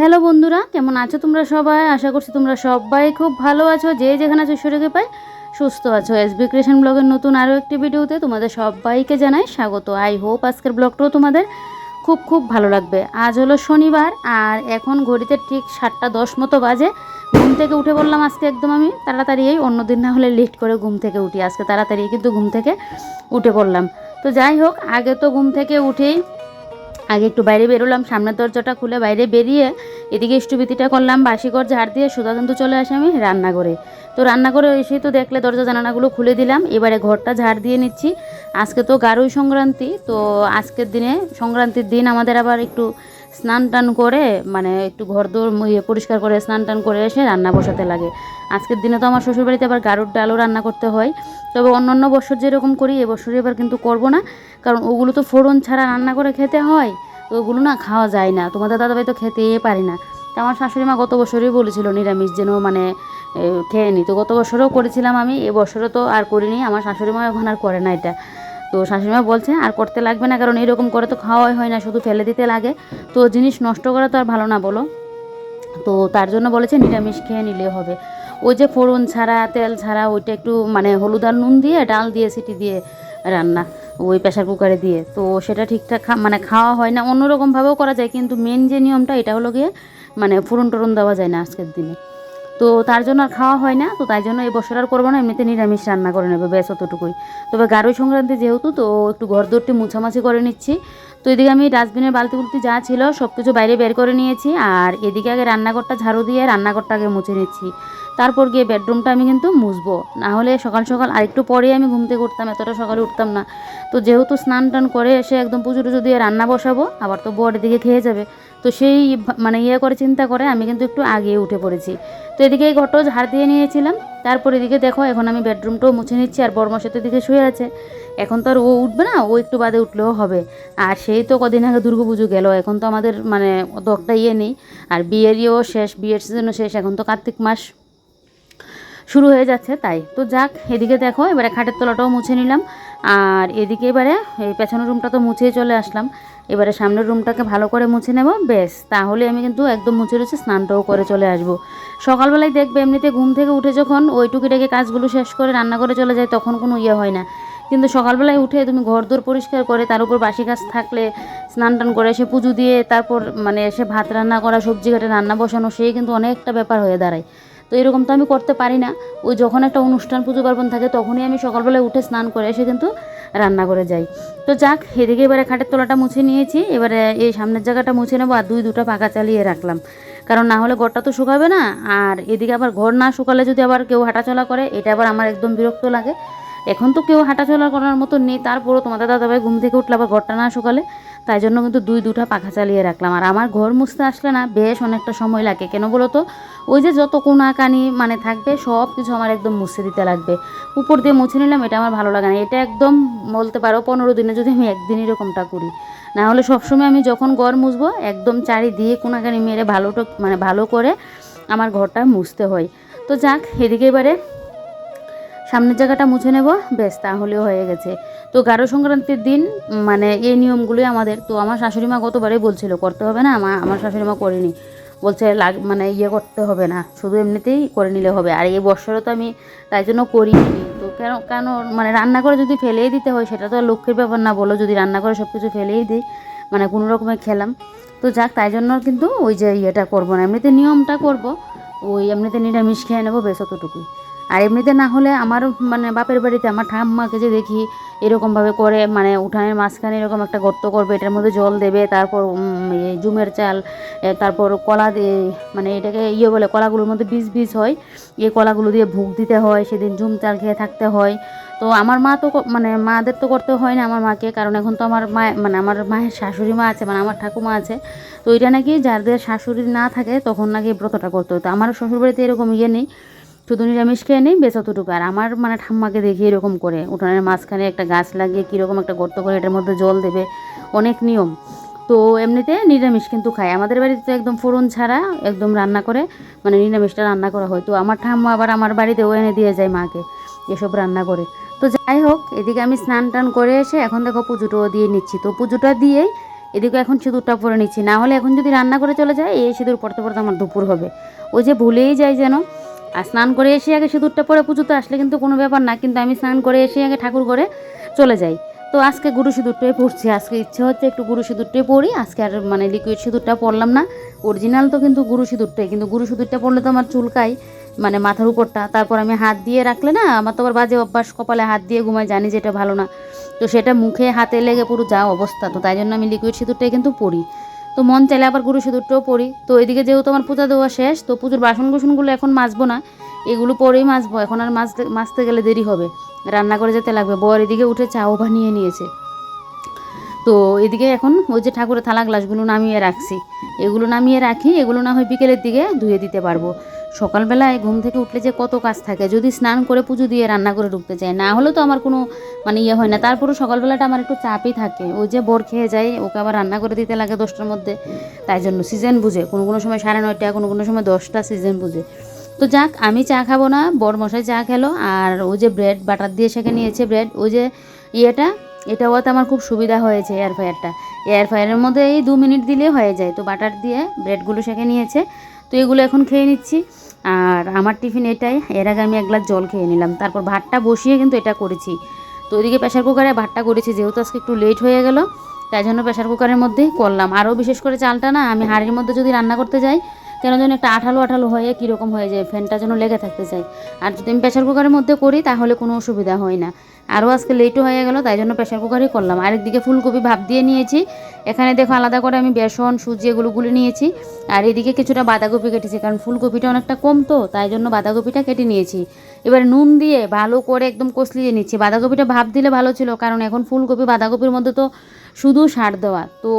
Hello বন্ধুরা, কেমন আছো তোমরা সবাই? আশা করছি তোমরা সবাই খুব ভালো আছো। যে যেখানে আছো ঈশ্বরকে পাই সুস্থ আছো। এসবি ক্রিয়েশন ব্লগের নতুন আরও একটি ভিডিওতে তোমাদের সবাইকে জানাই স্বাগত। আই হোপ আজকের ব্লগটাও তোমাদের খুব খুব ভালো লাগবে। আজ হলো শনিবার, আর এখন ঘড়িতে ঠিক সাতটা দশ মতো বাজে। ঘুম থেকে উঠে বললাম আজকে একদম আমি তাড়াতাড়ি এই অন্যদিন না হলে লেট করে ঘুম থেকে উঠি। আজকে তাড়াতাড়ি কিন্তু ঘুম থেকে উঠে পড়লাম। তো যাই হোক, আগে তো ঘুম থেকে উঠেই আগে একটু বাইরে বেরোলাম, সামনের দরজাটা খুলে বাইরে বেরিয়ে এদিকে ইষ্টবিতিটা করলাম বাসিঘর ঝাড় দিয়ে সুদাকান্ত কিন্তু চলে আসে আমি রান্নাঘরে। তো রান্নাঘরে এসেই তো দেখলে দরজা জানানাগুলো খুলে দিলাম, এবারে ঘরটা ঝাড় দিয়ে নিচ্ছি। আজকে তো গারুই সংক্রান্তি, তো আজকের দিনে সংক্রান্তির দিন আমাদের আবার একটু স্নান টান করে মানে একটু ঘর দোর ইয়ে পরিষ্কার করে স্নান টান করে এসে রান্না বসাতে লাগে। আজকের দিনে তো আমার শ্বশুরবাড়িতে আবার গারুর ডালও রান্না করতে হয়। তবে অন্য অন্য বছর যেরকম করি এবছর এবার কিন্তু করব না। কারণ ওগুলো তো ফোড়ন ছাড়া রান্না করে খেতে হয়, তো ওগুলো না খাওয়া যায় না। তোমাদের দাদাভাই তো খেতেই পারি না। তো আমার শাশুড়ি মা গত বছরই বলেছিল নিরামিষ, যেন মানে খেয়ে নি। তো গত বছরও করেছিলাম আমি এবছরও তো আর করিনি। আমার শাশুড়ি মা এখন আর করে না এটা। তো শাশুড়িমা বলছে, আর করতে লাগবে না, কারণ এরকম করে তো খাওয়াই হয় না, শুধু ফেলে দিতে লাগে। তো জিনিস নষ্ট করা তো আর ভালো না বলো। তো তার জন্য বলেছে, নিরামিষ খেয়ে নিলে হবে। ওই যে ফোড়ন ছাড়া, তেল ছাড়া, ওইটা একটু মানে হলুদ আর নুন দিয়ে, ডাল দিয়ে, সিটি দিয়ে রান্না ওই প্রেশার কুকারে দিয়ে। তো সেটা ঠিকঠাক মানে খাওয়া হয় না। অন্যরকমভাবেও করা যায়, কিন্তু মেন যে নিয়মটা, এটা হলো গিয়ে মানে ফোড়ন টোড়ন দেওয়া যায় না আজকের দিনে। তো তার জন্য আর খাওয়া হয় না, তো তাই জন্য এই বছর আর করব না, এমনিতে নিরামিষ রান্না করে নেবে, ব্যাস অতটুকুই তবে গারোই সংক্রান্তি যেহেতু, তো একটু ঘর দৌড়টি মুছামাছি করে নিচ্ছি। তো এদিকে আমি ডাস্টবিনের বালতি বুলতি যা ছিল সব কিছু বাইরে বের করে নিয়েছি, আর এদিকে আগে রান্নাঘরটা ঝাড়ু দিয়ে রান্নাঘরটা আগে মুছে নিচ্ছি। তারপর গিয়ে বেডরুমটা আমি কিন্তু মুছবো। না হলে সকাল সকাল আরেকটু পরে আমি ঘুম থেকে উঠতাম, এতটা সকালে উঠতাম না। তো যেহেতু স্নান টান করে এসে একদম পুজো টুজো দিয়ে রান্না বসাবো, আবার তো বর দিকে খেয়ে যাবে। তো সেই মানে ইয়ে করে, চিন্তা করে আমি কিন্তু একটু আগে উঠে পড়েছি। তো এদিকে এই ঘরটাও ঝাড় দিয়ে নিয়েছিলাম। তারপর এদিকে দেখো, এখন আমি বেডরুমটাও মুছে নিচ্ছি আর বরমশা তো এদিকে শুয়ে আছে। এখন তো আর ও উঠবে না, ও একটু বাদে উঠলেও হবে। আর সেই তো কদিন আগে দুর্গা পুজো গেল, এখন তো আমাদের মানে অত একটা ইয়ে নেই। আর বিয়ের ইয়েও শেষ, বিয়ের সিজনও শেষ, এখন তো কার্তিক মাস। শুরু হয়ে যাচ্ছে, তাই। তো যাক, এদিকে দেখো, এবারে খাটের তলাটাও মুছে নিলাম। আর এদিকে এবারে এই পেছনের রুমটা তো মুছেই চলে আসলাম। এবারে সামনের রুমটাকে ভালো করে মুছে নেব বেশ তাহলে আমি কিন্তু একদম মুছে রয়েছে, স্নানটাও করে চলে আসব। সকালবেলায় দেখবে এমনিতে ঘুম থেকে উঠে যখন ওই টুকিটাকে কাজগুলো শেষ করে রান্না করে চলে যায়, তখন কোনো ইয়ে হয় না। কিন্তু সকালবেলায় উঠে তুমি ঘর দোর পরিষ্কার করে, তার উপর বাসি কাজ থাকলে, স্নান টান করে এসে পুজো দিয়ে, তারপর মানে এসে ভাত রান্না করা, সবজি কাটে, রান্না বসানো, সেই কিন্তু অনেকটা ব্যাপার হয়ে দাঁড়ায়। তো এরকম তো আমি করতে পারি না। ওই যখন একটা অনুষ্ঠান, পুজো পার্বণ থাকে, তখনই আমি সকালবেলায় উঠে স্নান করে এসে কিন্তু রান্না করে যাই। তো যাক, এদিকে এবারে খাটের তলাটা মুছে নিয়েছি। এবারে এই সামনের জায়গাটা মুছে নেব আর দুই দুটো পাকা চালিয়ে রাখলাম। কারণ না হলে ঘরটা তো শুকাবে না। আর এদিকে আবার ঘর না শুকালে যদি আবার কেউ হাঁটাচলা করে, এটা আবার আমার একদম বিরক্ত লাগে। এখন তো কেউ হাঁটাচলা করার মতো নেই। তারপরও তোমাদের দাদাভাই ঘুম থেকে উঠলে আবার ঘরটা না শুকালে, তাই জন্য কিন্তু দুই দুটা পাখা চালিয়ে রাখলাম। আর আমার ঘর মুছতে আসলে না, বেশ অনেকটা সময় লাগে। কেন বলো তো? ওই যে যত কোনাকানি মানে থাকবে, সব কিছু আমার একদম মুছে দিতে লাগবে। উপর দিয়ে মুছে নিলাম, এটা আমার ভালো লাগে না। এটা একদম বলতে পারো, পনেরো দিনে যদি আমি একদিন এরকমটা করি। না হলে সবসময় আমি যখন ঘর মুছবো, একদম চারি দিয়ে কোনাকানি মেরে ভালো টো- মানে ভালো করে আমার ঘরটা মুছতে হয়। তো যাক, এদিকে এবারে সামনের জায়গাটা মুছে নেব বেশ তাহলেও হয়ে গেছে। তো গারো সংক্রান্তির দিন মানে এই নিয়মগুলোই আমাদের। তো আমার শাশুড়ি মা গতবারই বলছিল, করতে হবে না আমার আমার শাশুড়ি মা করেনি। বলছে, লাগ মানে ইয়ে করতে হবে না, শুধু এমনিতেই করে নিলে হবে। আর এই বছরও তো আমি তাই জন্য করিনি। তো কেন কেন মানে রান্না করে যদি ফেলেই দিতে হয়, সেটা তো আর লক্ষ্যের ব্যাপার না। বলো, যদি রান্না করে সব কিছু ফেলেই দিই মানে কোনো রকমে খেলাম। তো যাক, তাই জন্য কিন্তু ওই যে ইয়েটা করব না। এমনিতে নিয়মটা করব, ওই এমনিতে নিরামিষ খেয়ে নেব, বেশ অতটুকুই। আর এমনিতে না হলে আমার মানে বাপের বাড়িতে আমার ঠাম্মাকে যে দেখি এরকমভাবে করে মানে উঠানের মাঝখানে এরকম একটা গর্ত করবে, এটার মধ্যে জল দেবে, তারপর জুমের চাল তারপর কলা দিয়ে মানে এটাকে ইয়ে বলে কলাগুলোর মধ্যে বীজ বীজ হয় এই কলাগুলো দিয়ে ভোগ দিতে হয়, সেদিন জুম চাল খেয়ে থাকতে হয়। তো আমার মা তো মানে মাদের তো করতে হয় না আমার মাকে, কারণ এখন তো আমার মা মানে আমার মায়ের শাশুড়ি মা আছে মানে আমার ঠাকুমা আছে। তো এটা নাকি যাদের শাশুড়ি না থাকে, তখন নাকি ব্রতটা করতে হতো আমার শ্বশুরবাড়িতে এরকম ইয়ে নেই। শুধু নিরামিষ খেয়ে নেই, বেশ অতটুকু। আর আমার মানে ঠাম্মাকে দেখি এরকম করে, উঠানের মাঝখানে একটা গাছ লাগিয়ে কীরকম একটা গর্ত করে এটার মধ্যে জল দেবে, অনেক নিয়ম। তো এমনিতে নিরামিষ কিন্তু খায়। আমাদের বাড়িতে তো একদম ফোড়ন ছাড়া একদম রান্না করে মানে নিরামিষটা রান্না করা হয়। তো আমার ঠাম্মা আবার আমার বাড়িতেও এনে দিয়ে যায় মাকে, এসব রান্না করে। তো যাই হোক, এদিকে আমি স্নান টান করে এসে এখন দেখো পুজোটাও দিয়ে নিচ্ছি। তো পুজোটা দিয়েই এদিকে এখন সিঁদুরটা পরে নিচ্ছি। না হলে এখন যদি রান্না করে চলে যায়, এই সিঁদুর পড়তে পড়তে আমার দুপুর হবে। ওই যে ভুলেই যায় যেন আর স্নান করে এসে আগে সিঁদুরটা পরে পুজোতে আসলে কিন্তু কোনো ব্যাপার না, কিন্তু আমি স্নান করে এসে আগে ঠাকুর করে চলে যাই। তো আজকে গুরু সিঁদুরটাই পড়ছি আজকে ইচ্ছে হচ্ছে একটু গুরু সিঁদুরটাই পড়ি আজকে আর মানে লিকুইড সিঁদুরটা পরলাম না। অরিজিনাল তো কিন্তু গুরু সিঁদুরটাই, কিন্তু গুরু সিঁদুরটা পড়লে তো আমার চুলকাই মানে মাথার উপরটা। তারপর আমি হাত দিয়ে রাখলে না, আমার তো আবার বাজে অভ্যাস, কপালে হাত দিয়ে ঘুমাই জানি যেটা ভালো না। তো সেটা মুখে, হাতে লেগে পুরো যা অবস্থা, তো তাই জন্য আমি লিকুইড সিঁদুরটাই কিন্তু পড়ি তো মন চাইলে আবার গুরু সিঁদুরটাও পড়ি তো এদিকে যেহেতু আমার পূজা দেওয়া শেষ, তো পুজোর বাসন কুসনগুলো এখন মাজবো না। এগুলো পরেই মাজবো। এখন আর মাজতে মাজতে গেলে দেরি হবে। রান্না করে যেতে লাগবে। বর এদিকে উঠে চাও বানিয়ে নিয়েছে। তো এদিকে এখন ওই যে ঠাকুরের থালা গ্লাসগুলো নামিয়ে রাখছি। এগুলো নামিয়ে রাখি। এগুলো না হয় বিকেলের দিকে ধুয়ে দিতে পারব। সকালবেলায় ঘুম থেকে উঠলে যে কত কাজ থাকে, যদি স্নান করে পুজো দিয়ে রান্না করে ঢুকতে চাই না হলে তো আমার কোনো মানে ইয়ে হয় না। তারপরে সকালবেলাটা আমার একটু চাপই থাকে। ওই যে বর খেয়ে যায়, ওকে আবার রান্না করে দিতে লাগে দশটার মধ্যে। তাই জন্য সিজন বুঝে, কোনো কোনো সময় সাড়ে নয়টা, কোনো কোনো সময় দশটা সিজন বুঝে। তো যাক, আমি চা খাব না বর মশাই চা খেলো, আর ওই যে ব্রেড বাটার দিয়ে সেখানে নিয়েছে ব্রেড ওই যে ইয়েটা এটা ওতে আমার খুব সুবিধা হয়েছে এয়ার ফ্রায়ারটা এয়ার ফ্রায়ারের মধ্যে এই দু মিনিট দিলে হয়ে যায়। তো বাটার দিয়ে ব্রেডগুলো সেঁকে নিয়েছে। তো এগুলো এখন খেয়ে নিচ্ছি। আর আমার টিফিন এটাই। এর আগে আমি এক গ্লাস জল খেয়ে নিলাম। তারপর ভাতটা বসিয়ে কিন্তু এটা করেছি। তো ওইদিকে প্রেশার কুকারে ভাতটা করেছি, যেহেতু আজকে একটু লেট হয়ে গেল, তাই জন্য প্রেশার কুকারের মধ্যে করলাম। আরও বিশেষ করে চালটা না, আমি হাঁড়ির মধ্যে যদি রান্না করতে যাই কেন যেন একটা আঠালো আঠালো হয়ে কীরকম হয়ে যায়, ফ্যানটা যেন লেগে থাকতে চাই আর যদি আমি প্রেশার কুকারের মধ্যে করি, তাহলে কোনো অসুবিধা হয় না। আরও আজকে লেটও হয়ে গেল, তাই জন্য প্রেশার কুকারই করলাম। আরেকদিকে ফুলকপি ভাপ দিয়ে নিয়েছি। এখানে দেখো আলাদা করে আমি বেসন, সুজি এগুলো গুলে নিয়েছি। আর এদিকে কিছুটা বাঁধাকপি কেটেছি, কারণ ফুলকপিটা অনেকটা কম তো, তাই জন্য বাঁধাকপিটা কেটে নিয়েছি। এবার নুন দিয়ে ভালো করে একদম কষলিয়ে নিচ্ছি। বাঁধাকপিটা ভাপ দিলে ভালো ছিল, কারণ এখন ফুলকপি বাঁধাকপির মধ্যে তো শুধু সার দেওয়া। তো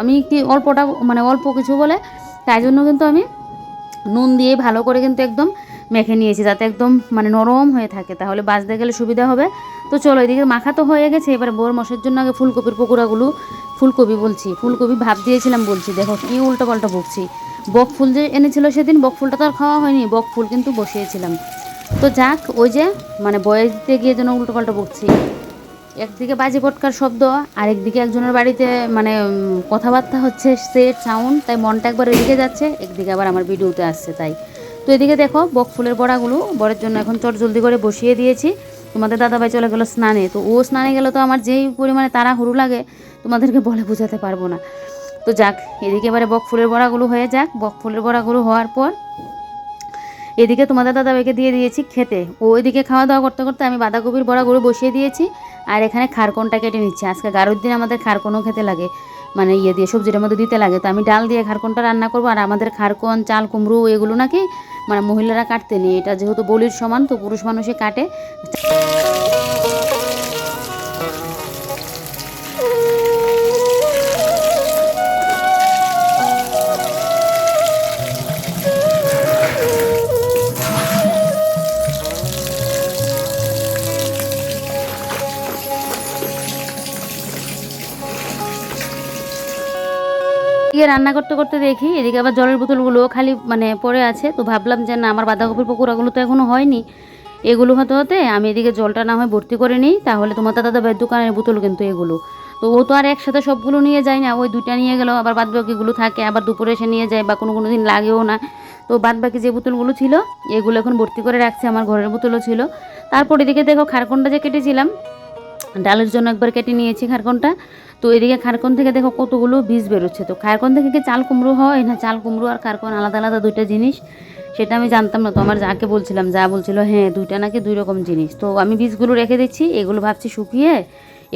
আমি কি অল্পটা মানে অল্প কিছু বলে তাই জন্য কিন্তু আমি নুন দিয়ে ভালো করে কিন্তু একদম মেখে নিয়েছি, যাতে একদম মানে নরম হয়ে থাকে। তাহলে বাজতে গেলে সুবিধা হবে। তো চলো, এদিকে মাখা তো হয়ে গেছে। এবার বোর মশের জন্য আগে ফুলকপির পকোড়াগুলো, ফুলকপি বলছি, ফুলকপি ভাব দিয়েছিলাম বলছি। দেখো, কি উল্টো পাল্টা বকছি। বক ফুল যে এনেছিল সেদিন, বক ফুলটা তো আর খাওয়া হয়নি, বক ফুল কিন্তু বসিয়েছিলাম। তো যাক, ওই যে মানে বয়স দিতে গিয়ে যেন উল্টো পাল্টা বকছি। একদিকে বাজি পটকার শব্দ, আরেকদিকে একজনের বাড়িতে মানে কথাবার্তা হচ্ছে সেট সাউন্ড, তাই মনটা একবার এদিকে যাচ্ছে, একদিকে আবার আমার ভিডিওতে আসছে তাই। তো এদিকে দেখো, বক ফুলের বড়াগুলো, বরের জন্য এখন চট জলদি করে বসিয়ে দিয়েছি। তোমাদের দাদাভাই চলে গেলো স্নানে। তো ও স্নানে গেলে তো আমার যেই পরিমাণে তারা হুরু লাগে, তোমাদেরকে বলে বোঝাতে পারব না। তো যাক, এদিকে এবারে বক ফুলের বড়াগুলো হয়ে যাক। বক ফুলের বড়াগুলো হওয়ার পর এদিকে তোমাদের দাদাভাইকে দিয়ে দিয়েছি খেতে। ও ওইদিকে খাওয়া দাওয়া করতে করতে আমি বাঁধাকপির বড়া বড়াগুলো বসিয়ে দিয়েছি আর এখানে খারকনটা কেটে নিচ্ছি। আজকে গারোর দিন আমাদের খারকনও খেতে লাগে। মানে ইয়ে দিয়ে সবজিটার মধ্যে দিতে লাগে। তো আমি ডাল দিয়ে খারকনটা রান্না করব আর আমাদের খারকন, চাল, কুমড়ো এগুলো নাকি মানে মহিলারা কাটতে নেই। এটা যেহেতু বলির সমান, তো পুরুষ মানুষই কাটে। এদিকে রান্না করতে করতে দেখি, এদিকে আবার জলের বোতলগুলো খালি মানে পড়ে আছে। তো ভাবলাম যে না, আমার বাঁধাকপির পকোড়াগুলো তো এখনও হয়নি। এগুলো হতে হতে আমি এদিকে জলটা না হয় ভর্তি করে নিই। তাহলে তোমার দাদা ভাইয়ের দোকানের বোতল কিন্তু এগুলো। তো ও তো আর একসাথে সবগুলো নিয়ে যায় না, ওই দুইটা নিয়ে গেলেও আবার বাদ বাকিগুলো থাকে, আবার দুপুরে এসে নিয়ে যায় বা কোনো কোনো দিন লাগেও না। তো বাদ বাকি যে বোতলগুলো ছিল, এগুলো এখন ভর্তি করে রাখছে, আমার ঘরের বোতলও ছিল। তারপর এদিকে দেখো, খারকনটা যে কেটেছিলাম ডালের জন্য একবার কেটে নিয়েছি খারকনটা। তো এদিকে খারকন থেকে দেখো কতগুলো বীজ বেরোচ্ছে। তো খারকন থেকে কি চাল কুমড়ো হয় না চাল কুমড়ো আর খারকন আলাদা আলাদা দুইটা জিনিস? সেটা আমি জানতাম না। তো আমার যাকে বলছিলাম, যা বলছিল হ্যাঁ দুইটা নাকি দুই রকম জিনিস। তো আমি বীজগুলো রেখে দিচ্ছি, এগুলো ভাবছি শুকিয়ে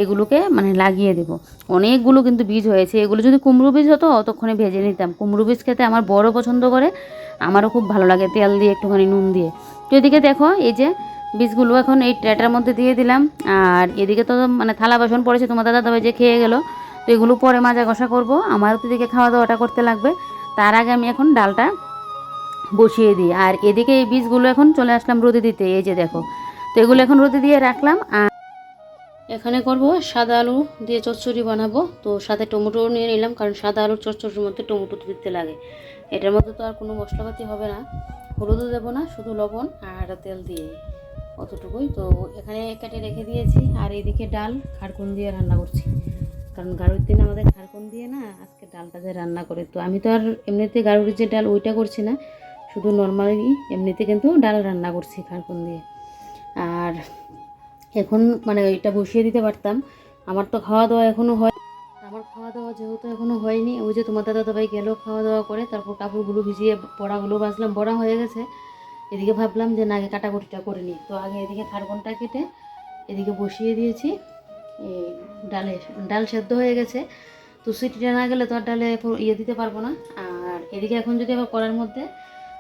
এগুলোকে মানে লাগিয়ে দেব। অনেকগুলো কিন্তু বীজ হয়েছে। এগুলো যদি কুমড়ো বীজ হতো, অতক্ষণে ভেজে নিতাম। কুমড়ো বীজ খেতে আমার বড় পছন্দ করে। আমারও খুব ভালো লাগে তেল দিয়ে একটুখানি নুন দিয়ে। তো এদিকে দেখো, এই যে বীজগুলো এখন এই ট্রেটার মধ্যে দিয়ে দিলাম। আর এদিকে তো মানে থালা বাসন পড়েছে, তোমার দাদা তবে যে খেয়ে গেলো, তো এগুলো পরে মাজা কষা করব। আমারও তো এদিকে খাওয়া দাওয়াটা করতে লাগবে। তার আগে আমি এখন ডালটা বসিয়ে দিই। আর এদিকে এই বীজগুলো এখন চলে আসলাম রোদে দিতে। এই যে দেখো, তো এগুলো এখন রোদে দিয়ে রাখলাম। আর এখানে করব সাদা আলু দিয়ে চচ্চড়ি বানাবো। তো সাথে টমেটো নিয়ে নিলাম, কারণ সাদা আলুর চচ্চড়ির মধ্যে টমেটো দিতে লাগে। এটার মধ্যে তো আর কোনো মশলাপাতি হবে না। হলুদও দেবো না, শুধু লবণ আর তেল দিয়ে। অতটুকুই। তো এখানে কেটে রেখে দিয়েছি। আর এদিকে ডাল খাড়কুন দিয়ে রান্না করছি। কারণ গাড়ুর দিন আমাদের খারকন দিয়ে না, আজকে ডালটা যে রান্না করে। তো আমি তো আর এমনিতে গাড়ুর যে ডাল, ওইটা করছি না। শুধু নর্মালি এমনিতে কিন্তু ডাল রান্না করছি খারকন দিয়ে। আর এখন মানে ওইটা বসিয়ে দিতে পারতাম। আমার তো খাওয়া দাওয়া এখনও হয় আমার খাওয়া দাওয়া যেহেতু এখনও হয়নি, ওই যে তোমার দাদা ভাই গেল খাওয়া দাওয়া করে, তারপর কাপড়গুলো ভিজিয়ে বড়াগুলো বাজলাম বড়া হয়ে গেছে। এদিকে ভাবলাম যে না, আগে কাটাকুটিটা করে নিই। তো আগে এদিকে খারকনটা কেটে এদিকে বসিয়ে দিয়েছি। এই ডালে, ডাল সেদ্ধ হয়ে গেছে। তো সিটিটা না গেলে তো আর ডালে ইয়ে দিতে পারব না। আর এদিকে এখন যদি আবার কড়ার মধ্যে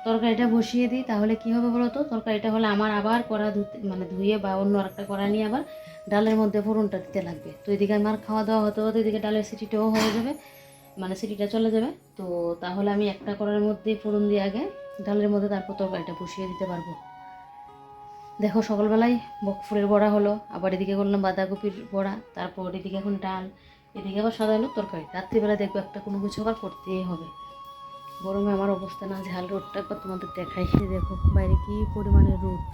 তরকারিটা বসিয়ে দিই, তাহলে কি হবে বলো তো তরকারিটা হলে আমার আবার কড়া ধুতে মানে ধুয়ে বা অন্য আরেকটা কড়া নিয়ে আবার ডালের মধ্যে ফোড়নটা দিতে লাগবে। তো এদিকে আমার খাওয়া দাওয়া হতে হতে এদিকে ডালের সিটিটাও হয়ে যাবে মানে সিটিটা চলে যাবে। তো তাহলে আমি একটা কড়ার মধ্যেই ফোড়ন দিয়ে আগে। ডালের মধ্যে তারপর তরকারিটা বসিয়ে দিতে পারব। দেখো, সকালবেলায় বকফুলের বড়া হলো, আবার এদিকে করলাম বাঁধাকপির বড়া, তারপর এদিকে এখন ডাল, এদিকে আবার সাদা আলুর তরকারি। রাত্রিবেলা দেখব একটা কোনো কিছু আবার করতেই হবে। গরমে আমার অবস্থা না, ঝাল রোদটা একবার তোমাদের দেখাই। দেখো, বাইরে কী পরিমাণে রোদ।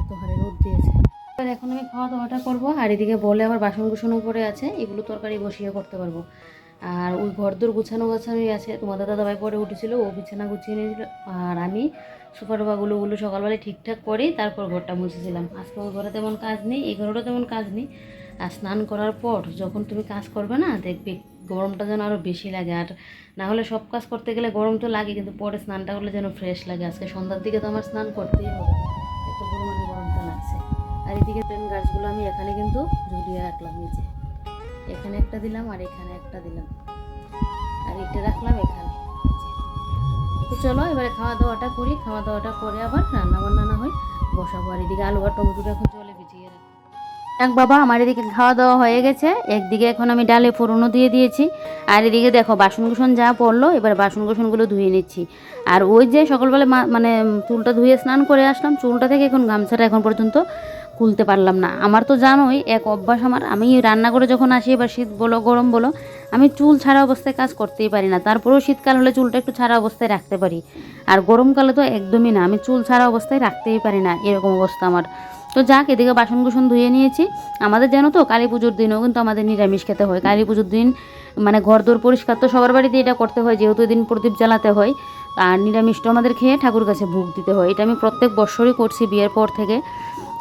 এত হারে রোদ দিয়েছে। এবার এখন আমি খাওয়া দাওয়াটা করব, আর এদিকে বলে আবার বাসন কুসনও পরে আছে, এগুলো তরকারি বসিয়ে করতে পারব। আর ওই ঘর ঘরদোর গুছানো গাছানোই আছে। তোমার দাদা দাবাই পরে উঠেছিল, ও বিছানা গুছিয়ে নিয়েছিল। আর আমি সুপার বাগুলো ওগুলো সকালবেলায় ঠিকঠাক করেই তারপর ঘরটা মুছেছিলাম। আজকে ওই ঘরে তেমন কাজ নেই, এই ঘরটা তেমন কাজ নেই। আর স্নান করার পর যখন তুমি কাজ করবে না, দেখবে গরমটা যেন আরও বেশি লাগে। আর না হলে সব কাজ করতে গেলে গরম তো লাগে, কিন্তু পরে স্নানটা করলে যেন ফ্রেশ লাগে। আজকে সন্ধ্যার দিকে তো আমার স্নান করতেই হবে। এত পরিমাণে গরমটা লাগছে। আর এদিকে ট্রেন গাছগুলো আমি এখানে কিন্তু ঝুলিয়ে রাখলাম নিচে। এখানে একটা দিলাম, আর একটা দিলাম। আর এটা রাখলাম এখানে। তো চলো, এবারে খাওয়া দাওয়াটা করি। খাওয়া দাওয়াটা করে আবার রান্না বান্না না হয় বসাবো। আর এদিকে আলু আর টমেটোটা এখন জলে ভিজিয়ে রাখব। এক বাবা, আমার এদিকে খাওয়া দাওয়া হয়ে গেছে। একদিকে এখন আমি ডালে ফোড়নও দিয়ে দিয়েছি। আর এদিকে দেখো বাসন কুসন যা পড়ল, এবার বাসন কুসনগুলো ধুয়ে নিচ্ছি। আর ওই যে সকালবেলা মানে চুলটা ধুয়ে স্নান করে আসলাম, চুলটা থেকে এখন গামছাটা এখন পর্যন্ত খুলতে পারলাম না। আমার তো জানোই, এক অভ্যাস আমার। আমি রান্না করে যখন আসি, এবার শীত বলো, গরম বলো, আমি চুল ছাড়া অবস্থায় কাজ করতেই পারি না। তারপরেও শীতকাল হলে চুলটা একটু ছাড়া অবস্থায় রাখতে পারি। আর গরমকালে তো একদমই না। আমি চুল ছাড়া অবস্থায় রাখতেই পারি না, এরকম অবস্থা আমার। তো যাক, এদিকে বাসন কুসন ধুয়ে নিয়েছি। আমাদের জানো তো, কালী পুজোর দিনও কিন্তু আমাদের নিরামিষ খেতে হয়। কালী পুজোর দিন মানে ঘর দোর পরিষ্কার তো সবার বাড়িতে এটা করতে হয়, যেহেতু এদিন প্রদীপ জ্বালাতে হয়। আর নিরামিষটা আমাদের খেয়ে ঠাকুর কাছে ভোগ দিতে হয়। এটা আমি প্রত্যেক বছরই করছি বিয়ের পর থেকে।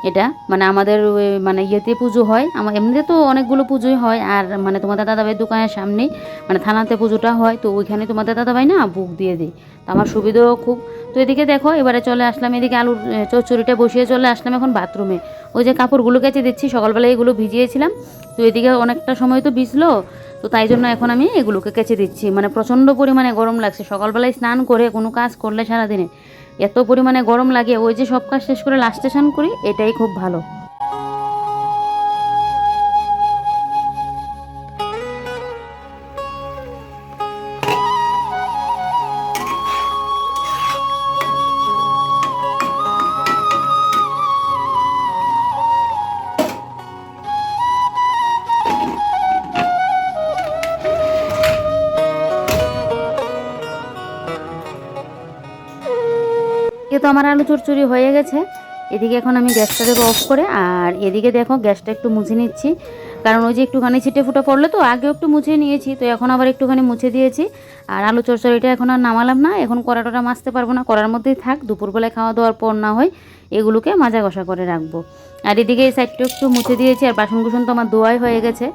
এটা। মানে আমাদের মানে ইয়েতে পুজো হয়। আমার এমনিতে তো অনেকগুলো পুজোই হয়। আর মানে তোমাদের দাদাভাইয়ের দোকানের সামনেই মানে থানাতে পুজোটা হয়। তো ওইখানে তোমাদের দাদাভাই না বুক দিয়ে দিই তো আমার সুবিধাও খুব। তো এদিকে দেখো, এবারে চলে আসলাম এদিকে আলুর চচ্চড়িটা বসিয়ে চলে আসলাম এখন বাথরুমে। ওই যে কাপড়গুলো কেচে দিচ্ছি সকালবেলায় এগুলো ভিজিয়েছিলাম। তো এদিকে অনেকটা সময় তো ভিজলো তো তাই জন্য এখন আমি এগুলোকে কেচে দিচ্ছি। মানে প্রচণ্ড পরিমাণে গরম লাগছে। সকালবেলায় স্নান করে কোনো কাজ করলে সারাদিনে এত পরিমাণে গরম লাগে, ওই যে সব কাজ শেষ করে লাস্ট স্টেশন করি, এটাই খুব ভালো। তো আমার আলু চুরচুরি হয়ে গেছে। এদিকে এখন আমি গ্যাসটা দেবো অফ করে, আর এদিকে দেখো গ্যাসটা একটু মুছে নিচ্ছি। কারণ ওই যে একটুখানি ছিটে ফুটা পড়ল তো আগেও একটু মুছে নিয়েছি, তো এখন আবার একটুখানি মুছে দিয়েছি। আর আলু চচ্চড়িটা এখন আর নামালাম না, এখন কড়াটা মাজতে পারব না, কড়ার মধ্যেই থাক, দুপুরবেলায় খাওয়া দাওয়ার পর না হয় এগুলোকে মাজা কষা করে রাখব। আর এদিকে এই সাইডটা একটু মুছে দিয়েছি, আর বাসন কুসন তো আমার ধোয়াই হয়ে গেছে।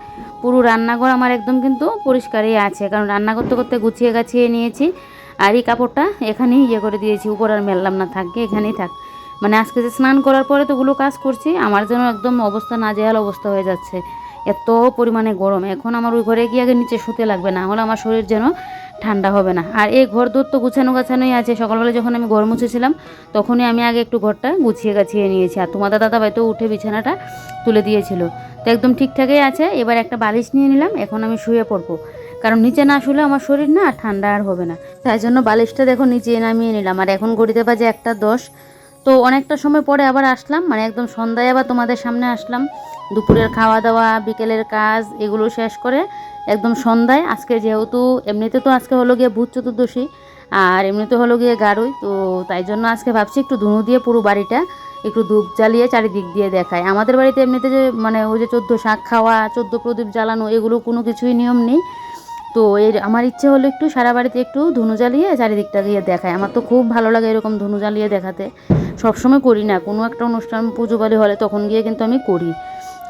পুরো রান্নাঘর আমার একদম কিন্তু পরিষ্কারই আছে, কারণ রান্না করতে করতে গুছিয়ে গাছিয়ে নিয়েছি। আর এই কাপড়টা এখানেই ইয়ে করে দিয়েছি, উপর আর মেললাম না থাকবে এখানেই থাক। মানে আজকে যে স্নান করার পরে তো ওগুলো কাজ করছি, আমার যেন একদম অবস্থা না নাজেহাল অবস্থা হয়ে যাচ্ছে। এত পরিমাণে গরম, এখন আমার ওই ঘরে গিয়ে আগে নিচে শুতে লাগবে না হলে আমার শরীর যেন ঠান্ডা হবে না। আর এই ঘর দূর তো গুছানো গাছানোই আছে, সকালবেলা যখন আমি ঘর মুছেছিলাম, তখনই আমি আগে একটু ঘরটা গুছিয়ে গাছিয়ে নিয়েছি। আর তোমাদের দাদা ভাই তো উঠে বিছানাটা তুলে দিয়েছিল। তো একদম ঠিকঠাকই আছে, এবার একটা বালিশ নিয়ে নিলাম, এখন আমি শুয়ে পড়ব। কারণ নিচে না শুলে আমার শরীর না ঠান্ডা আর হবে না। তাই জন্য বালিশটা দেখো নিচে নামিয়ে নিলাম। আর এখন ঘড়িতে বাজে একটা দশ। তো অনেকটা সময় পরে আবার আসলাম। মানে একদম সন্ধ্যায় আবার তোমাদের সামনে আসলাম। দুপুরের খাওয়া দাওয়া বিকেলের কাজ, এগুলো শেষ করে একদম সন্ধ্যায়। আজকে যেহেতু এমনিতে তো আজকে হলো গিয়ে ভূত চতুর্দশী, আর এমনিতে হলো গিয়ে গাড়ুই তো তাই জন্য আজকে ভাবছি একটু ধুনু দিয়ে পুরো বাড়িটা একটু ধূপ জ্বালিয়ে চারিদিক দিয়ে দেখায় আমাদের বাড়িতে এমনিতে যে মানে ওই যে চোদ্দ শাক খাওয়া, চোদ্দ প্রদীপ জ্বালানো, এগুলো কোনো কিছুই নিয়ম নেই। তো এর, আমার ইচ্ছে হলো একটু সারা বাড়িতে একটু ধনু জ্বালিয়ে চারিদিকটা দিয়ে দেখায়। আমার তো খুব ভালো লাগে এরকম ধনু জ্বালিয়ে দেখাতে। সবসময় করি না, কোনো একটা অনুষ্ঠান, পুজো বাড়ি হলে তখন গিয়ে কিন্তু আমি করি।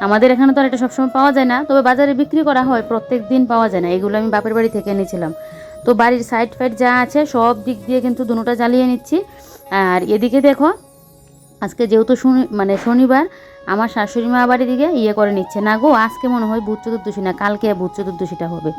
আমাদের এখানে তো আর এটা সবসময় পাওয়া যায় না, তবে বাজারে বিক্রি করা হয়, প্রত্যেক দিন পাওয়া যায় না। এগুলো আমি বাপের বাড়ি থেকে এনেছিলাম। তো বাড়ির সাইড ফাইড যা আছে সব দিক দিয়ে কিন্তু দুটোটা জ্বালিয়ে নিচ্ছি। আর এদিকে দেখো, আজকে যেহেতু শনি মানে শনিবার, আমার শাশুড়ি মা বাড়ির দিকে ইয়ে করে নিচ্ছে। না গো, আজকে মনে হয় ভূত চতুর্দশী না, কালকে ভূত চতুর্দশীটা হবে।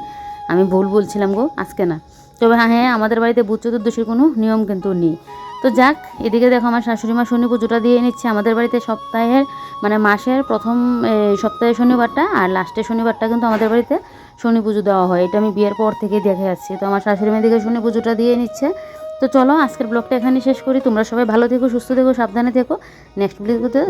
আমি ভুল বলছিলাম গো আজকে না। তবে হ্যাঁ হ্যাঁ আমাদের বাড়িতে ভূত চতুর্দশীর কোনো নিয়ম কিন্তু নেই। তো যাক এদিকে দেখো আমার শাশুড়ি মা শনি পুজোটা দিয়ে নিচ্ছে। আমাদের বাড়িতে সপ্তাহের মানে মাসের প্রথম এ, সপ্তাহের শনিবারটা আর লাস্টের শনিবারটা কিন্তু আমাদের বাড়িতে শনি পুজো দেওয়া হয়। এটা আমি বিয়ের পর থেকে দেখে যাচ্ছি তো আমার শাশুড়ি মেয়ে দিকে শনি পুজোটা দিয়ে নিচ্ছে। তো চলো আজকের ব্লগটা এখানে শেষ করি। তোমরা সবাই ভালো থেকো সুস্থ থেকো সাবধানে থেকো। নেক্সট ভিডিওতে দেখ